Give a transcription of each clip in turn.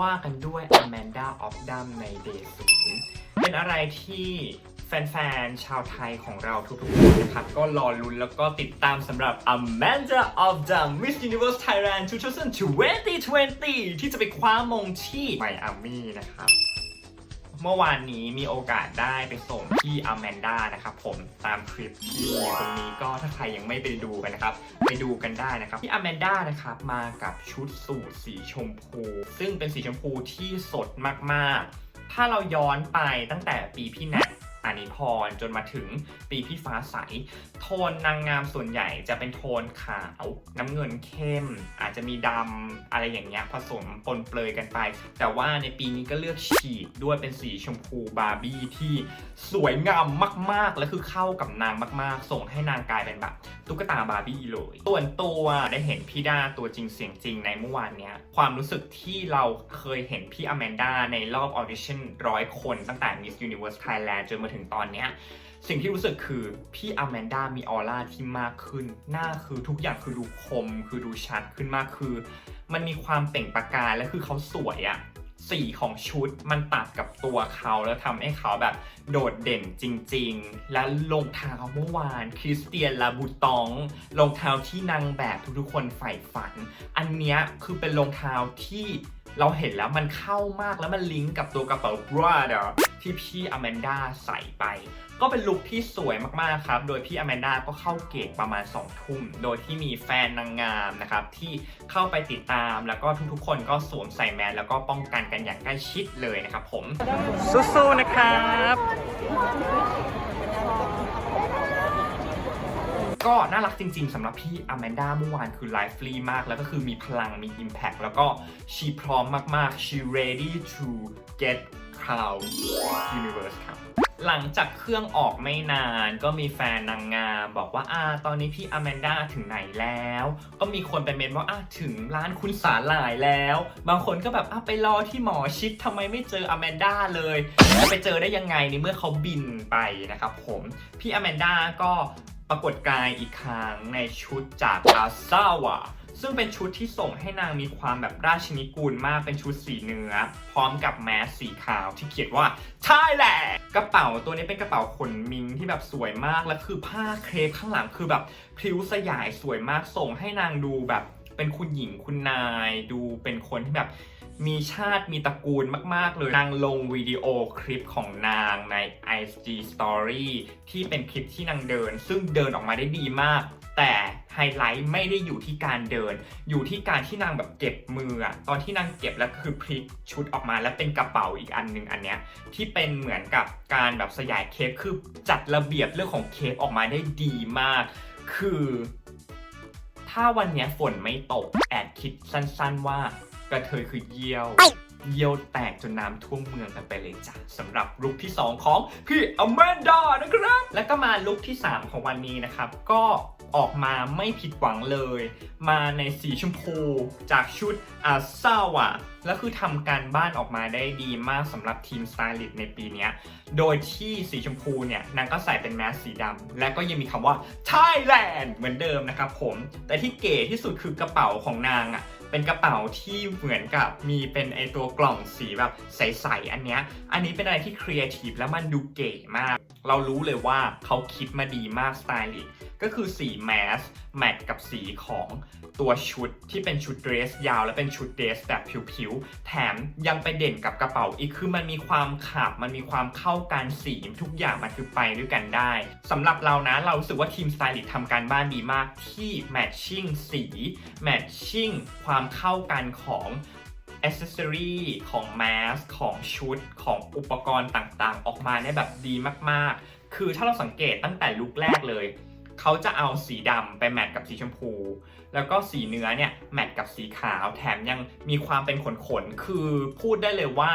ว่ากันด้วย Amanda of Dam ใน Day ศูนย์เป็นอะไรที่แฟนๆ ชาวไทยของเราทุกๆคนนะครับ ก็รอลุ้นแล้วก็ติดตามสำหรับ Amanda of Dum Miss Universe Thailand 2020 ที่จะไปคว้ามงที่ไมอามี่นะครับ เมื่อวานนี้มีโอกาสได้ไปส่งที่อแมนด้านะครับผมตามคลิปที่อยู่ตรงนี้ก็ถ้าใครยังไม่ไปดูกันนะครับ ไปดูกันได้นะครับที่อแมนด้านะครับมากับชุดสูทสีชมพู ซึ่งเป็นสีชมพูที่สดมากๆ ถ้าเราย้อนไปตั้งแต่ปีพี่แนทานิพรจนมาถึงปีพี่ฟ้าใส โทนนางงามส่วนใหญ่จะเป็นโทนขาวน้ำเงินเข้ม อาจจะมีดำอะไรอย่างเงี้ยผสมปนเปลือยกันไป แต่ว่าในปีนี้ก็เลือกฉีดด้วยเป็นสีชมพูบาร์บี้ที่สวยงามมาก ๆ และคือเข้ากับนางมาก ๆ ส่งให้นางกลายเป็นแบบตุ๊กตาบาร์บี้เลยส่วนตัวได้เห็นพี่ด้าตัวจริงเสียงจริงในเมื่อวานเนี้ยความรู้สึกที่เราเคยเห็นพี่อแมนด้าในรอบออดิชั่นร้อยคนตั้งแต่ Miss Universe Thailand จนมาถึงตอนเนี้ยสิ่งที่รู้สึกคือพี่อแมนด้ามีออร่าที่มากขึ้น หน้าคือทุกอย่างคือดูคม คือดูชัดขึ้นมากคือ มันมีความเปล่งประกายและคือเขาสวยอะสีของชุดมันตัดกับตัวเขาแล้วทำให้เขาแบบโดดเด่นจริง ๆ และรองเท้าเมื่อวานคริสเตียนลาบูตองรองเท้าที่นางแบบทุกๆคนใฝ่ฝัน อันเนี้ยคือเป็นรองเท้าที่เราเห็นแล้วมันเข้ามากแล้วมันลิงก์กับตัวกระเป๋าบราเดอ ที่พี่อแมนด้าใส่ไป ก็เป็นลุคที่สวยมากๆครับ โดยพี่อแมนดาก็เข้าเกตประมาณ 2 ทุ่ม โดยที่มีแฟนนางงามนะครับ ที่เข้าไปติดตามแล้วก็ทุกๆ คนก็สวมใส่แมสแล้วก็ป้องกันกันอย่างใกล้ชิดเลยนะครับผม สู้ๆ นะครับก็น่ารักจริงๆสำหรับพี่อแมนด้าเมื่อวานคือไลฟ์ฟรีมาก แล้วก็คือมีพลังมี Impact แล้วก็ชีพร้อมมากๆ she ready to get crown universe ครับ หลังจากเครื่องออกไม่นานก็มีแฟนนางงามบอกว่าอ่าตอนนี้พี่อแมนด้าถึงไหนแล้ว ก็มีคนไปเมนว่าอ่าถึงร้านคุณสาหร่ายแล้ว บางคนก็แบบอะไปรอที่หมอชิดทำไมไม่เจออแมนด้าเลยจะไปเจอได้ยังไงในเมื่อเขาบินไปนะครับผมพี่อแมนด้าก็ปรากฏกายอีกครั้งในชุดจากอาซาวะ ซึ่งเป็นชุดที่ส่งให้นางมีความแบบราชินิกูลมากเป็นชุดสีเนื้อ พร้อมกับแมสสีขาวที่เขียนว่า Thailand กระเป๋าตัวนี้เป็นกระเป๋าขนมิงที่แบบสวยมากและคือผ้าเครปข้างหลังคือแบบพริ้วสยายสวยมากส่งให้นางดูแบบเป็นคุณหญิงคุณนายดูเป็นคนที่แบบมีชาติมีตระกูลมาก ๆ เลย นางลงวิดีโอคลิปของนางใน IG Story ที่เป็นคลิปที่นางเดิน ซึ่งเดินออกมาได้ดีมาก แต่ไฮไลท์ไม่ได้อยู่ที่การเดิน อยู่ที่การที่นางแบบเก็บมืออะตอนที่นางเก็บแล้วคือพลิกชุดออกมาแล้วเป็นกระเป๋าอีกอันหนึ่งอันเนี้ยที่เป็นเหมือนกับการแบบสยายเคปคือจัดระเบียบเรื่องของเคปออกมาได้ดีมาก คือ ถ้าวันนี้ฝนไม่ตกแอดคิดสั้นๆว่ากระเทยคือเยี่ยว เยี่ยวแตกจนน้ำท่วมเมืองกันไปเลยจ้ะสำหรับลุคที่ 2 ของพี่อแมนดานะครับ แล้วก็มาลุคที่ 3 ของวันนี้นะครับ ก็ออกมาไม่ผิดหวังเลย มาในสีชมพูจากชุดอาซาวะแล้วคือทำการบ้านออกมาได้ดีมากสำหรับทีมสไตลิสต์ในปีนี้ โดยที่สีชมพูเนี่ยนางก็ใส่เป็นแมสสีดำและก็ยังมีคำว่า Thailand เหมือนเดิมนะครับผม แต่ที่เก๋ที่สุดคือกระเป๋าของนางอะ เป็นกระเป๋าที่เหมือนกับมีเป็นไอตัวกล่องสีแบบใสๆอันเนี้ย อันนี้เป็นอะไรที่ครีเอทีฟแล้วมันดูเก๋มาก เรารู้เลยว่าเขาคิดมาดีมากสไตลิสต์ ก็คือสีแมสแมทกับสีของตัวชุดที่เป็นชุดเดรสยาว และเป็นชุดเดรสแบบผิวๆ แถมยังไปเด่นกับกระเป๋าอีกคือมันมีความขับ มันมีความเข้ากันสีทุกอย่างมันคือไปด้วยกันได้สำหรับเรานะเราสึกว่าทีมสไตลิสต์ทำการบ้านดีมากที่แมทชิ่งสีแมทชิ่งความเข้ากันของอ c เซสซอรีของแมสของชุดของอุปกรณ์ต่างๆ ออกมาได้แบบดีมากๆ คือถ้าเราสังเกตตั้งแต่ลุคแรกเลย เขาจะเอาสีดำไปแมทกับสีชมพู แล้วก็สีเนื้อเนี่ยแมทกับสีขาว แถมยังมีความเป็นขนๆ คือพูดได้เลยว่า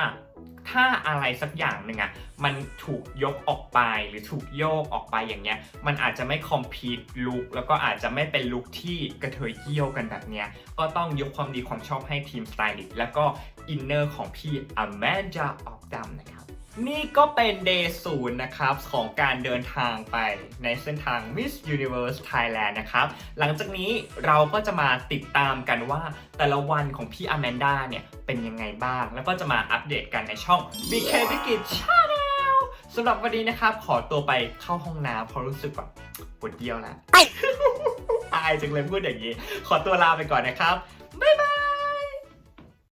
ถ้าอะไรสักอย่างหนึ่งอะมันถูกยกออกไปหรือถูกโยกออกไปอย่างเงี้ย มันอาจจะไม่คอมพีทลุคแล้วก็อาจจะไม่เป็นลุคที่กระเทยเยี่ยวกันแบบเนี้ย ก็ต้องยกความดีความชอบให้ทีมสไตลิสต์แล้วก็อินเนอร์ของพี่อแมนดาออกดัมนะครับ นี่ก็เป็น day ศูนย์นะครับ ของการเดินทางไปในเส้นทาง Miss Universe Thailand นะครับ หลังจากนี้เราก็จะมาติดตามกันว่าแต่ละวันของพี่อแมนด้าเนี่ย เป็นยังไงบ้าง แล้วก็จะมาอัปเดตกันในช่อง BK b i g i t Channel สำหรับวันนี้นะครับ ขอตัวไปเข้าห้องน้ำเพราะรู้สึกแบบปวดเยี่ยวแล้วอายจังเลยพูดอย่างนี้ ขอตัวลาไปก่อนนะครับ บ๊ายบาย